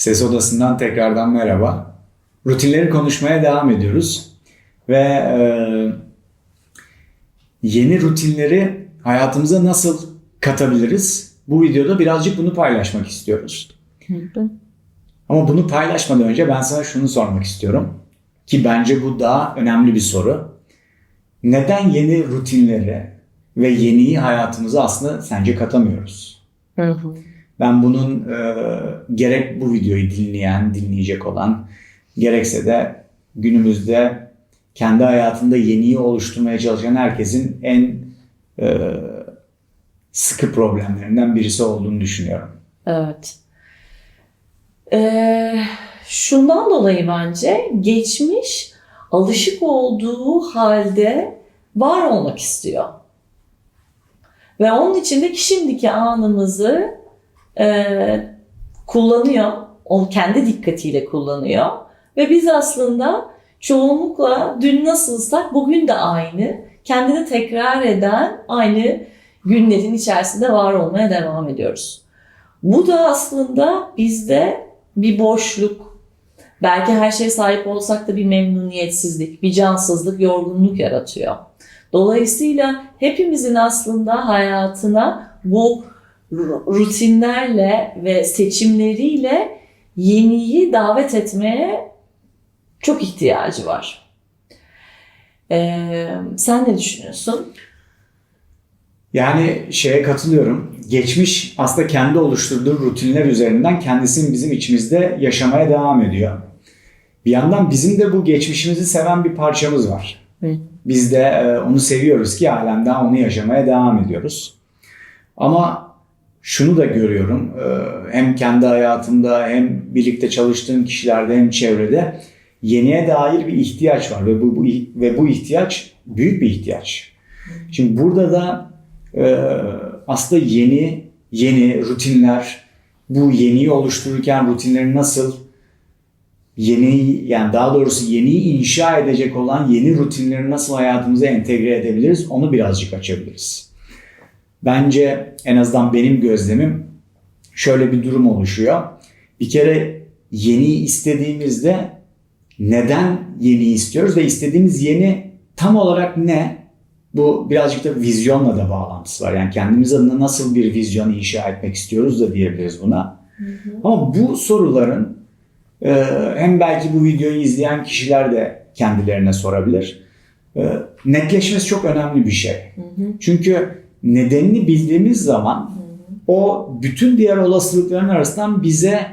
Ses Odası'ndan tekrardan merhaba. Rutinleri konuşmaya devam ediyoruz. Ve e, yeni rutinleri hayatımıza nasıl katabiliriz? Bu videoda birazcık bunu paylaşmak istiyoruz. Ama bunu paylaşmadan önce ben sana şunu sormak istiyorum. Ki bence bu daha önemli bir soru. Neden yeni rutinleri ve yeniyi hayatımıza aslında sence katamıyoruz? Hı hı. Ben bunun e, gerek bu videoyu dinleyen, dinleyecek olan, gerekse de günümüzde kendi hayatında yeniyi oluşturmaya çalışan herkesin en e, sıkı problemlerinden birisi olduğunu düşünüyorum. Evet. Ee, şundan dolayı bence geçmiş alışık olduğu halde var olmak istiyor. Ve onun için de şimdiki anımızı e, kullanıyor. Onu kendi dikkatiyle kullanıyor. Ve biz aslında çoğunlukla dün nasılsak bugün de aynı. Kendini tekrar eden aynı günlerin içerisinde var olmaya devam ediyoruz. Bu da aslında bizde bir boşluk, belki her şeye sahip olsak da bir memnuniyetsizlik, bir cansızlık, yorgunluk yaratıyor. Dolayısıyla hepimizin aslında hayatına bu rutinlerle ve seçimleriyle yeniyi davet etmeye çok ihtiyacı var. Ee, sen ne düşünüyorsun? Yani şeye katılıyorum. Geçmiş aslında kendi oluşturduğu rutinler üzerinden kendisini bizim içimizde yaşamaya devam ediyor. Bir yandan bizim de bu geçmişimizi seven bir parçamız var. Hı. Biz de onu seviyoruz ki halen daha onu yaşamaya devam ediyoruz. Ama şunu da görüyorum. e, Hem kendi hayatımda hem birlikte çalıştığım kişilerde hem çevrede yeniye dair bir ihtiyaç var ve bu, bu ve bu ihtiyaç büyük bir ihtiyaç. Şimdi burada da e, aslında yeni yeni rutinler bu yeniyi oluştururken rutinleri nasıl yeni yani daha doğrusu yeniyi inşa edecek olan yeni rutinleri nasıl hayatımıza entegre edebiliriz onu birazcık açabiliriz. Bence en azından benim gözlemim şöyle bir durum oluşuyor. Bir kere yeni istediğimizde neden yeni istiyoruz ve istediğimiz yeni tam olarak ne? Bu birazcık da vizyonla da bağlantısı var. Yani kendimiz adına nasıl bir vizyon inşa etmek istiyoruz da diyebiliriz buna. Ama bu soruların e, hem belki bu videoyu izleyen kişiler de kendilerine sorabilir. E, netleşmesi çok önemli bir şey. Çünkü nedenini bildiğimiz zaman o bütün diğer olasılıkların arasından bize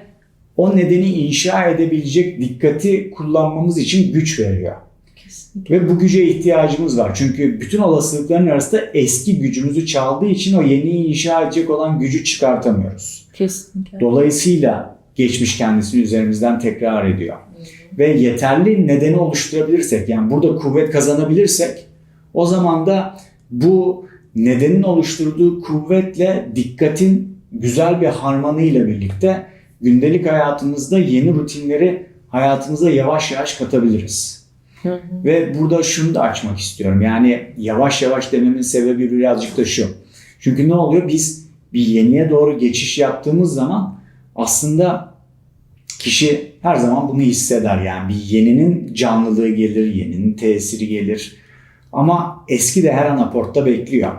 o nedeni inşa edebilecek dikkati kullanmamız için güç veriyor. Kesinlikle. Ve bu güce ihtiyacımız var. Çünkü bütün olasılıkların arasında eski gücümüzü çaldığı için o yeniyi inşa edecek olan gücü çıkartamıyoruz. Kesinlikle. Dolayısıyla geçmiş kendisini üzerimizden tekrar ediyor. Ve yeterli nedeni oluşturabilirsek yani burada kuvvet kazanabilirsek o zaman da bu nedenin oluşturduğu kuvvetle dikkatin güzel bir harmanıyla birlikte gündelik hayatımızda yeni rutinleri hayatımıza yavaş yavaş katabiliriz. Hı hı. Ve burada şunu da açmak istiyorum. Yani yavaş yavaş dememin sebebi birazcık da şu. Çünkü ne oluyor? Biz bir yeniye doğru geçiş yaptığımız zaman aslında kişi her zaman bunu hisseder. Yani bir yeninin canlılığı gelir, yeninin tesiri gelir. Ama eski de her an aportta bekliyor.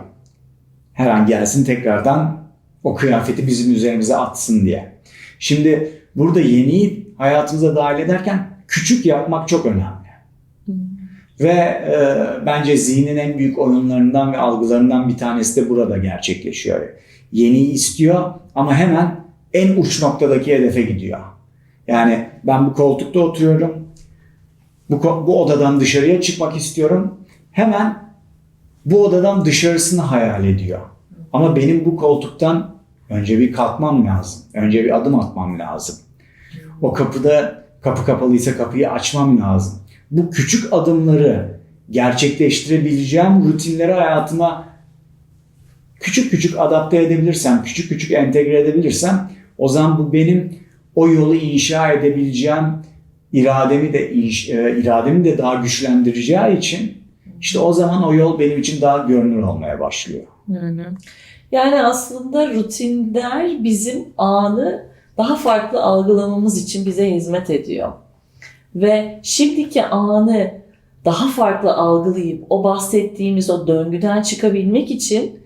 Her an gelsin tekrardan o kıyafeti bizim üzerimize atsın diye. Şimdi burada yeniyi hayatımıza dahil ederken küçük yapmak çok önemli. Ve e, bence zihnin en büyük oyunlarından ve algılarından bir tanesi de burada gerçekleşiyor. Yeniyi istiyor ama hemen en uç noktadaki hedefe gidiyor. Yani ben bu koltukta oturuyorum. Bu, bu odadan dışarıya çıkmak istiyorum. Hemen bu odadan dışarısını hayal ediyor. Ama benim bu koltuktan önce bir kalkmam lazım. Önce bir adım atmam lazım. O kapıda kapı kapalıysa kapıyı açmam lazım. Bu küçük adımları gerçekleştirebileceğim rutinleri hayatıma küçük küçük adapte edebilirsem, küçük küçük entegre edebilirsem o zaman bu benim o yolu inşa edebileceğim irademi de inş- e, irademi de daha güçlendireceği için işte o zaman o yol benim için daha görünür olmaya başlıyor. Yani aslında rutinler bizim anı daha farklı algılamamız için bize hizmet ediyor. Ve şimdiki anı daha farklı algılayıp o bahsettiğimiz o döngüden çıkabilmek için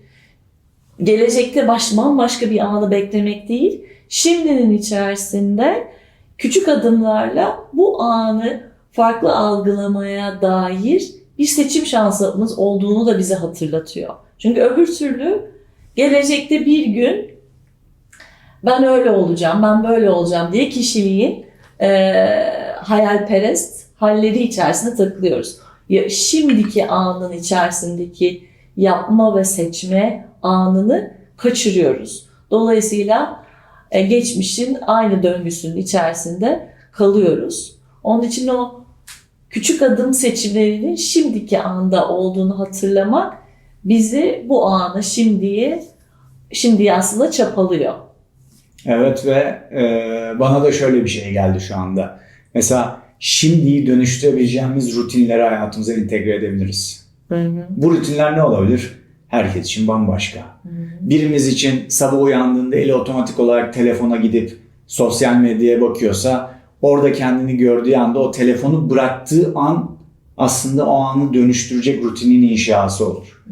gelecekte baş, bambaşka bir anı beklemek değil, şimdinin içerisinde küçük adımlarla bu anı farklı algılamaya dair bir seçim şansımız olduğunu da bize hatırlatıyor. Çünkü öbür türlü gelecekte bir gün ben öyle olacağım, ben böyle olacağım diye kişiliğin eee hayalperest halleri içerisinde takılıyoruz. Ya, şimdiki anın içerisindeki yapma ve seçme anını kaçırıyoruz. Dolayısıyla e, geçmişin aynı döngüsünün içerisinde kalıyoruz. Onun için o küçük adım seçimlerinin şimdiki anda olduğunu hatırlamak bizi bu anı şimdiye şimdiye aslında çapalıyor. Evet ve e, bana da şöyle bir şey geldi şu anda. Mesela şimdiyi dönüştürebileceğimiz rutinleri hayatımıza entegre edebiliriz. Bu rutinler ne olabilir? Herkes için bambaşka. Birimiz için sabah uyandığında eli otomatik olarak telefona gidip sosyal medyaya bakıyorsa orada kendini gördüğü anda o telefonu bıraktığı an aslında o anı dönüştürecek rutinin inşası olur.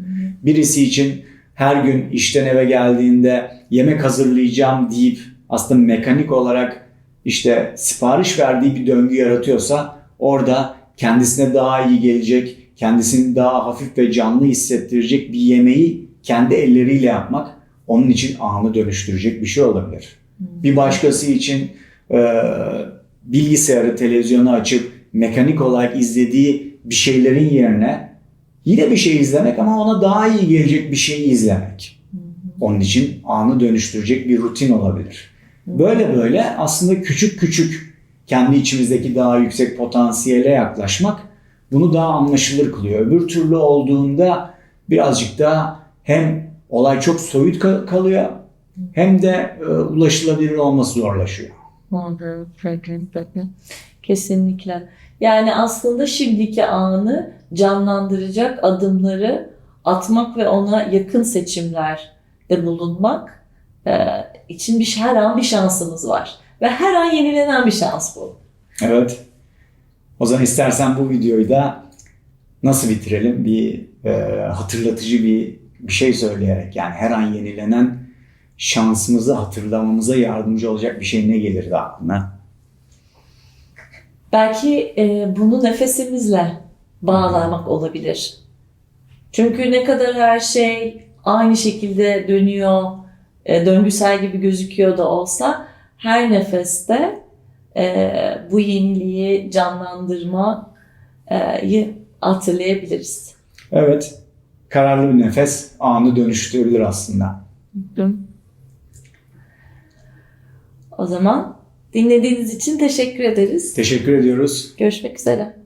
Birisi için her gün işten eve geldiğinde yemek hazırlayacağım deyip aslında mekanik olarak işte sipariş verdiği bir döngü yaratıyorsa orada kendisine daha iyi gelecek, kendisini daha hafif ve canlı hissettirecek bir yemeği kendi elleriyle yapmak onun için anı dönüştürecek bir şey olabilir. Bir başkası için e, bilgisayarı, televizyonu açıp mekanik olarak izlediği bir şeylerin yerine yine bir şey izlemek ama ona daha iyi gelecek bir şeyi izlemek. Onun için anı dönüştürecek bir rutin olabilir. Böyle böyle aslında küçük küçük kendi içimizdeki daha yüksek potansiyele yaklaşmak bunu daha anlaşılır kılıyor. Öbür türlü olduğunda birazcık daha hem olay çok soyut ka- kalıyor hem de e, ulaşılabilir olması zorlaşıyor. Kesinlikle. Yani aslında şimdiki anı canlandıracak adımları atmak ve ona yakın seçimlerde bulunmak e, için bir her an bir şansımız var. Ve her an yenilenen bir şans bu. Evet. O zaman istersen bu videoyu da nasıl bitirelim? Bir e, hatırlatıcı bir bir şey söyleyerek yani her an yenilenen şansımızı hatırlamamıza yardımcı olacak bir şey ne gelirdi aklına? Belki e, bunu nefesimizle bağlamak olabilir. Çünkü ne kadar her şey aynı şekilde dönüyor, e, döngüsel gibi gözüküyor da olsa her nefeste e, bu yeniliği canlandırmayı hatırlayabiliriz. Evet. Kararlı bir nefes anı dönüştürebilir aslında. O zaman dinlediğiniz için teşekkür ederiz. Teşekkür ediyoruz. Görüşmek üzere.